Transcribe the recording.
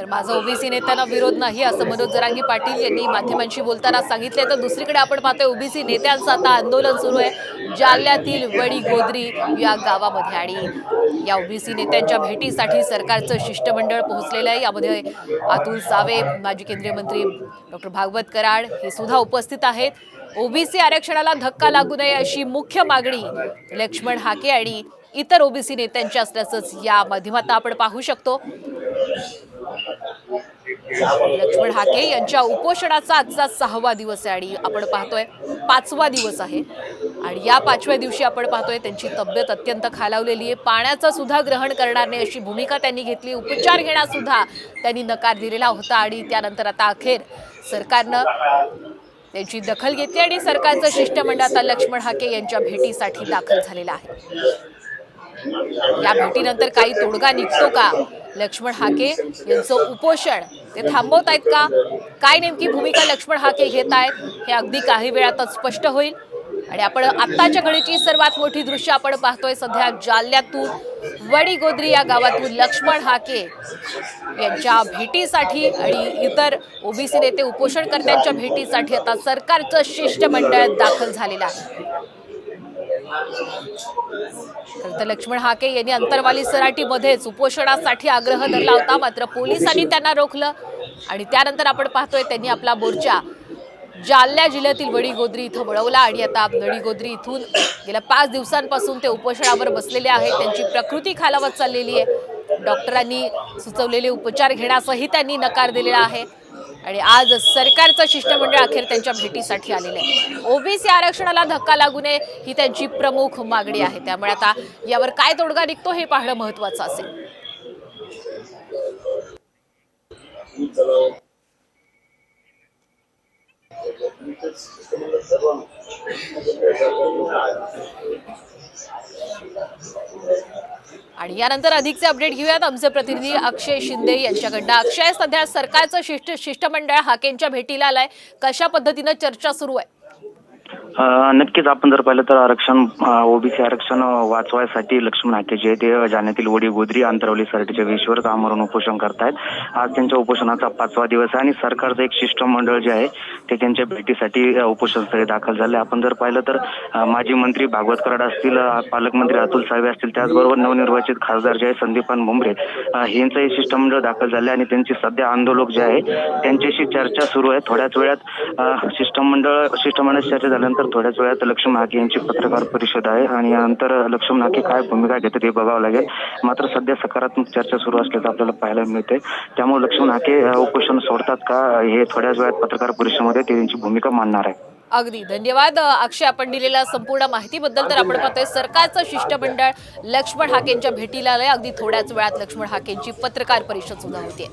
तर माझा ओबीसी नेत्यांना विरोध नाही असं मनोज जरांगी पाटील यांनी माध्यमांशी बोलताना सांगितले तर दुसरीकडे आपण पाहतोय ओबीसी नेत्यांचं आता आंदोलन सुरू आहे. जालन्यातील वडी गोदरी या गावामध्ये आणि या ओबीसी नेत्यांच्या भेटीसाठी सरकारचं शिष्टमंडळ पोहोचलेलं आहे. यामध्ये अतुल सावे माजी केंद्रीय मंत्री डॉक्टर भागवत कराड हे सुद्धा उपस्थित आहेत. ओबीसी आरक्षणाला धक्का लागू नये अशी मुख्य मागणी लक्ष्मण हाके आणि इतर ओबीसी नेत्यांची असल्याचंच या माध्यमात आपण पाहू शकतो. लक्ष्मण हाके यांच्या उपोषणाचा आजचा सहावा दिवस आहे आणि आपण पाहतोय पाचवा दिवस आहे. आणि या पाचव्या दिवशी आपण पाहतोय त्यांची तब्येत अत्यंत खालावलेली आहे. पाण्याचं सुद्धा ग्रहण करणार नाही अशी भूमिका त्यांनी घेतली. उपचार घेण्यासुद्धा त्यांनी नकार दिलेला होता आणि त्यानंतर आता अखेर सरकारनं त्यांची दखल घेतली आणि सरकारचं शिष्टमंडळ आता लक्ष्मण हाके यांच्या भेटीसाठी दाखल झालेलं आहे. या भेटीनंतर काही तोडगा निघतो का? लक्ष्मण हाके यांचं उपोषण. ते थांबवत आहेत का? काय नेमकी भूमिका लक्ष्मण हाके घेत आहेत? हे अगदी काही वेळातच स्पष्ट होईल. आणि आपण आत्ताच्या घडीची सर्वात मोठी दृश्य आपण पाहतोय सध्या जालन्यातून वडी गोद्री या गावातून लक्ष्मण हाके यांच्या भेटीसाठी आणि इतर ओबीसी नेते उपोषणकर्त्यांच्या भेटीसाठी आता सरकारचं शिष्टमंडळ दाखल झालेलं आहे. तर लक्ष्मण हाके यांनी अंतरवाली सराटीमध्येच उपोषणासाठी आग्रह धरला होता. मात्र पोलिसांनी त्यांना रोखलं आणि त्यानंतर आपण पाहतोय त्यांनी आपला मोर्चा जालन्या जिल्ह्यातील वडीगोद्री इथं वळवला आणि आता वडीगोद्री इथून गेल्या पाच दिवसांपासून ते उपोषणावर बसलेले आहेत. त्यांची प्रकृती खालावत चाललेली आहे. डॉक्टरांनी सुचवलेले उपचार घेण्यासही त्यांनी नकार दिलेला आहे. आणि आज सरकारचं शिष्टमंडळ अखेर त्यांच्या भेटीसाठी आलेलं आहे. ओबीसी आरक्षणाला धक्का लागू नये ही त्यांची प्रमुख मागणी आहे. त्यामुळे आता यावर काय तोडगा निघतो हे पाहणं महत्वाचं असेल. आणि यानंतर अधिकचे अपडेट घेऊयात. आमचे प्रतिनिधी अक्षय शिंदे यांच्याकडनं. अक्षय सध्या सरकारचं शिष्ट शिष्टमंडळ हाकेंच्या भेटीला आलंय. कशा पद्धतीनं चर्चा सुरू आहे? नक्कीच आपण जर पाहिलं तर आरक्षण ओबीसी आरक्षण वाचवायसाठी लक्ष्मण हाके जे आहे ते जाण्यातील वडी गोदरी अंतरवली सरटीच्या वेशीवर कामावरून उपोषण करतायत. आज त्यांच्या उपोषणाचा पाचवा दिवस आहे आणि सरकारचं एक शिष्टमंडळ जे आहे ते त्यांच्या भेटीसाठी उपोषणस्थळी दाखल झाले. आपण जर पाहिलं तर माजी मंत्री भागवत कराड असतील पालकमंत्री अतुल सावे असतील त्याचबरोबर नवनिर्वाचित खासदार जे आहे संदीपान भुमरे यांचं हे शिष्टमंडळ दाखल झाले आणि त्यांची सध्या आंदोलक जे आहे त्यांच्याशी चर्चा सुरू आहे. थोड्याच वेळात शिष्टमंडळ शिष्टमंडळ चर्चा झाल्यानंतर थोड्याच वेळात लक्ष्मण हाके यांची पत्रकार परिषद आहे आणि यानंतर लक्ष्मण हाके काय भूमिका घेतात हे बघावं लागेल. मात्र सध्या सकारात्मक चर्चा सुरू असल्याचं आपल्याला पाहायला मिळते त्यामुळे लक्ष्मण हाके उपोषण सोडतात का? हे थोड्याच वेळात पत्रकार परिषदेमध्ये ते त्यांची भूमिका मांडणार आहे. अगदी. धन्यवाद अक्षय. आपण दिलेल्या संपूर्ण माहितीबद्दल तर आपण पाहतोय सरकारचं शिष्टमंडळ लक्ष्मण हाकेंच्या भेटीला आलंय. अगदी थोड्याच वेळात लक्ष्मण हाकेंची पत्रकार परिषद सुद्धा होते.